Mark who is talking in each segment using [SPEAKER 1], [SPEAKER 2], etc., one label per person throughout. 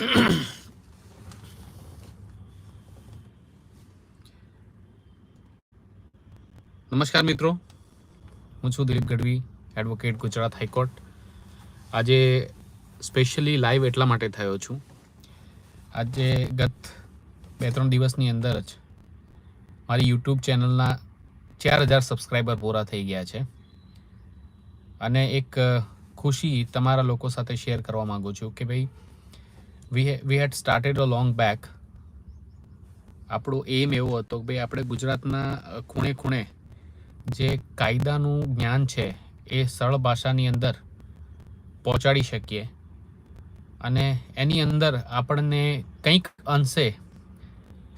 [SPEAKER 1] નમસ્કાર મિત્રો. હું છું Dilip Gadhvi advocate Gujarat high court. આજે સ્પેશિયલી લાઈવ એટલા માટે થયો છું. આજે ગત બે ત્રણ દિવસની અંદર જ મારી યુટ્યુબ ચેનલના ચાર હજાર સબસ્ક્રાઈબર પૂરા થઈ ગયા છે. અને એક ખુશી તમારા લોકો સાથે શેર કરવા માગું છું કે ભાઈ we we had started a long back આપણો એમ એવો હતો કે ભાઈ આપણે ગુજરાતના ખૂણે ખૂણે જે કાયદાનું જ્ઞાન છે એ સરળ ભાષાની અંદર પહોંચાડી શકીએ. અને એની અંદર આપણને કંઈક અંશે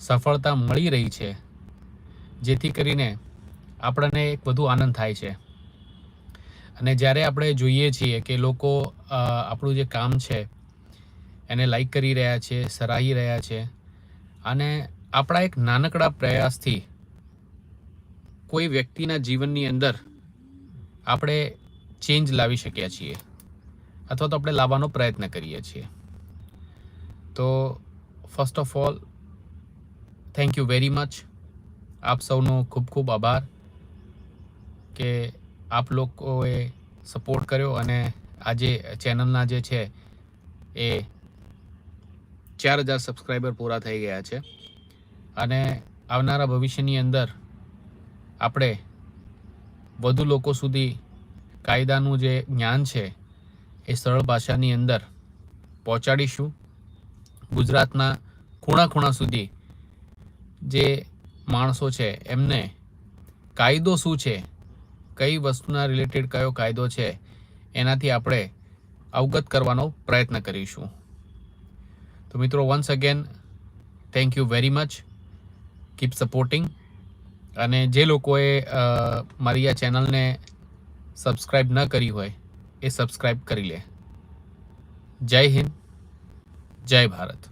[SPEAKER 1] સફળતા મળી રહી છે, જેથી કરીને આપણને એક વધુ આનંદ થાય છે. અને જ્યારે આપણે જોઈએ છીએ કે લોકો આપણું જે કામ છે એને લાઈક કરી રહ્યા છે, સરાહી રહ્યા છે. અને આપણા એક નાનકડા પ્રયાસથી કોઈ વ્યક્તિના જીવનની અંદર આપણે ચેન્જ લાવી શક્યા છીએ. અથવા તો આપણે લાવવાનો પ્રયત્ન કરીએ છીએ. તો first of all thank you very much આપ સૌનો ખૂબ ખૂબ આભાર કે આપ લોકોએ સપોર્ટ કર્યો અને આજે ચેનલના જે છે એ ચાર હજાર સબસ્ક્રાઈબર પૂરા થઈ ગયા છે. અને આવનારા ભવિષ્યની અંદર આપણે વધુ લોકો સુધી કાયદાનું જે જ્ઞાન છે એ સરળ ભાષાની અંદર પહોંચાડીશું. ગુજરાતના ખૂણા ખૂણા સુધી જે માણસો છે એમને કાયદો શું છે, કઈ વસ્તુના રિલેટેડ કયો કાયદો છે, એનાથી આપણે અવગત કરવાનો પ્રયત્ન કરીશું. તો મિત્રો once again thank you very much keep supporting અને જે લોકોએ મારી આ ચેનલને સબસ્ક્રાઈબ ન કરી હોય, એ સબસ્ક્રાઈબ કરી લે. જય હિન્દ, જય ભારત.